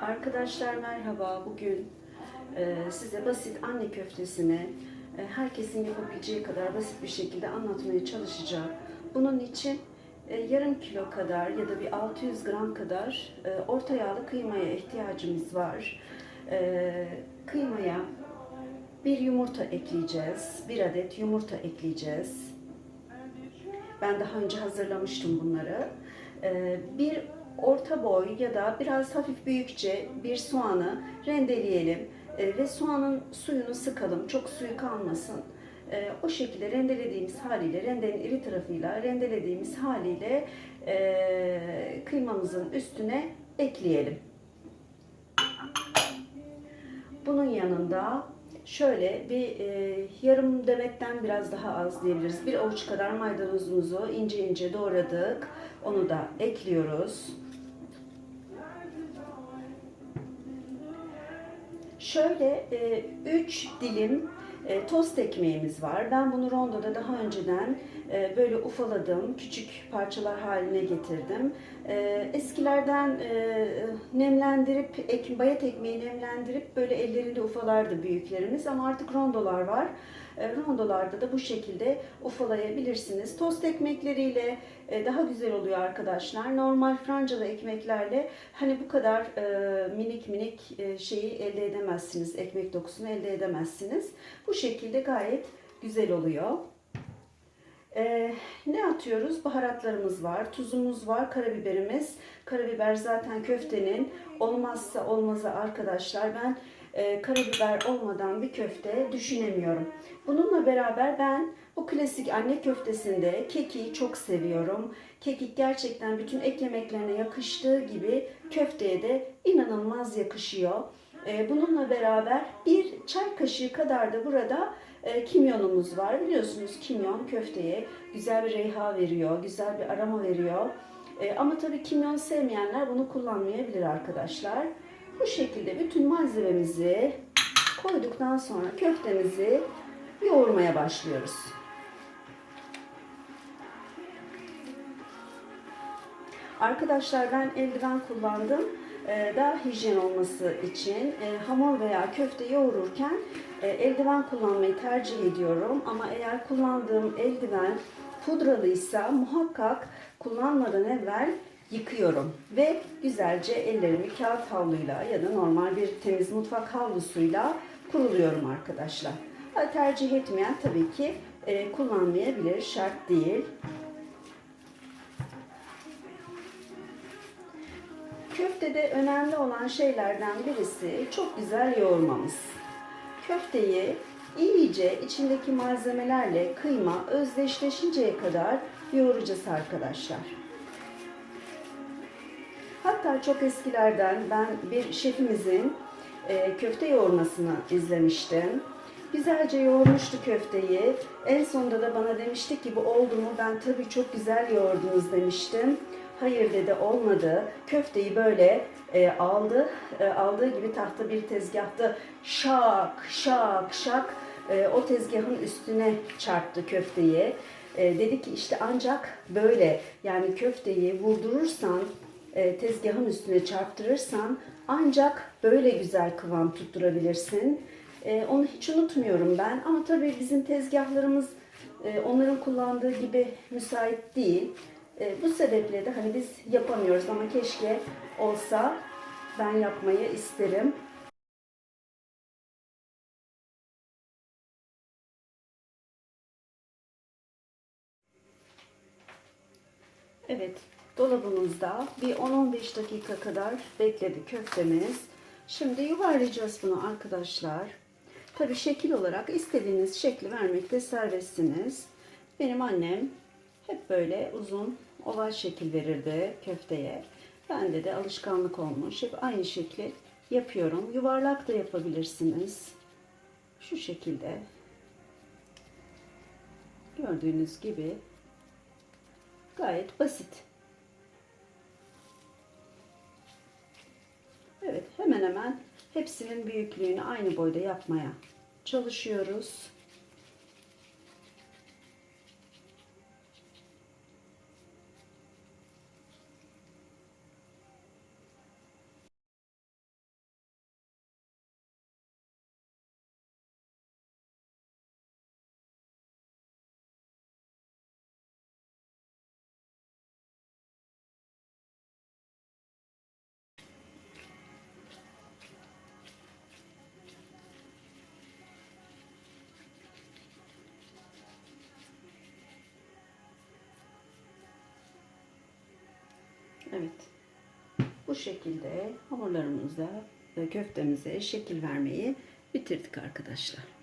Arkadaşlar merhaba. Bugün e, size basit anne köftesini e, herkesin yapabileceği kadar basit bir şekilde anlatmaya çalışacağım. Bunun için e, yarım kilo kadar ya da bir 600 gram kadar e, orta yağlı kıymaya ihtiyacımız var. E, kıymaya bir yumurta ekleyeceğiz. Bir adet yumurta ekleyeceğiz. Ben daha önce hazırlamıştım bunları. Ee, Bir orta boy ya da biraz hafif büyükçe bir soğanı rendeleyelim Ee, ve soğanın suyunu sıkalım. Çok suyu kalmasın. Ee, O şekilde rendelediğimiz haliyle, rendenin iri tarafıyla rendelediğimiz haliyle e, kıymamızın üstüne ekleyelim. Bunun yanında şöyle bir e, yarım demetten biraz daha az diyebiliriz. Bir avuç kadar maydanozumuzu ince ince doğradık. Onu da ekliyoruz. Şöyle 3 dilim e, tost ekmeğimiz var. Ben bunu rondoda daha önceden e, böyle ufaladım, küçük parçalar haline getirdim. E, eskilerden e, nemlendirip, ek, bayat ekmeği nemlendirip böyle ellerinde ufalardı büyüklerimiz ama artık rondolar var. E, rondolarda da bu şekilde ufalayabilirsiniz. Tost ekmekleriyle e, daha güzel oluyor arkadaşlar. Normal francalı ekmeklerle hani bu kadar e, minik minik şeyi elde edemezsiniz. Ekmek dokusunu elde edemezsiniz. Bu şekilde gayet güzel oluyor. Ee, ne atıyoruz? Baharatlarımız var, tuzumuz var, karabiberimiz. Karabiber zaten köftenin olmazsa olmazı arkadaşlar. Ben e, karabiber olmadan bir köfte düşünemiyorum. Bununla beraber ben bu klasik anne köftesinde kekiği çok seviyorum. Kekik gerçekten bütün ek yemeklerine yakıştığı gibi köfteye de inanılmaz yakışıyor. E, bununla beraber bir çay kaşığı kadar da burada e, kimyonumuz var. Biliyorsunuz kimyon köfteye güzel bir reyha veriyor, güzel bir aroma veriyor. E, ama tabii kimyon sevmeyenler bunu kullanmayabilir arkadaşlar. Bu şekilde bütün malzememizi koyduktan sonra köftemizi yoğurmaya başlıyoruz. Arkadaşlar ben eldiven kullandım. Ee, daha hijyen olması için e, hamur veya köfte yoğururken e, eldiven kullanmayı tercih ediyorum. Ama eğer kullandığım eldiven pudralıysa muhakkak kullanmadan evvel yıkıyorum. Ve güzelce ellerimi kağıt havluyla ya da normal bir temiz mutfak havlusuyla kuruluyorum arkadaşlar. Ha, Tercih etmeyen tabii ki e, kullanmayabilir, şart değil. Köftede önemli olan şeylerden birisi çok güzel yoğurmamız. Köfteyi iyice içindeki malzemelerle kıyma özdeşleşinceye kadar yoğuracağız arkadaşlar. Hatta çok eskilerden ben bir şefimizin e, köfte yoğurmasını izlemiştim. Güzelce yoğurmuştu köfteyi. En sonunda da bana demişti ki bu oldu mu? Ben tabii çok güzel yoğurdunuz demiştim. Hayır dedi olmadı. Köfteyi böyle e, aldı. E, aldığı gibi tahta bir tezgahta şak şak şak e, o tezgahın üstüne çarptı köfteyi. E, dedi ki işte ancak böyle yani köfteyi vurdurursan e, tezgahın üstüne çarptırırsan ancak böyle güzel kıvam tutturabilirsin. E, onu hiç unutmuyorum ben ama tabii bizim tezgahlarımız e, onların kullandığı gibi müsait değil. Bu sebeple de hani biz yapamıyoruz ama keşke olsa ben yapmayı isterim. Evet, dolabımızda bir 10-15 dakika kadar bekledi köftemiz. Şimdi yuvarlayacağız bunu arkadaşlar. Tabi şekil olarak istediğiniz şekli vermekte serbestsiniz. Benim annem hep böyle uzun oval şekil verirdi köfteye. Bende de alışkanlık olmuş. Hep aynı şekli yapıyorum. Yuvarlak da yapabilirsiniz. Şu şekilde. Gördüğünüz gibi Gayet basit. Hemen hemen hepsinin büyüklüğünü aynı boyda yapmaya çalışıyoruz. Evet. Bu şekilde hamurlarımızla e, köftemize şekil vermeyi bitirdik arkadaşlar.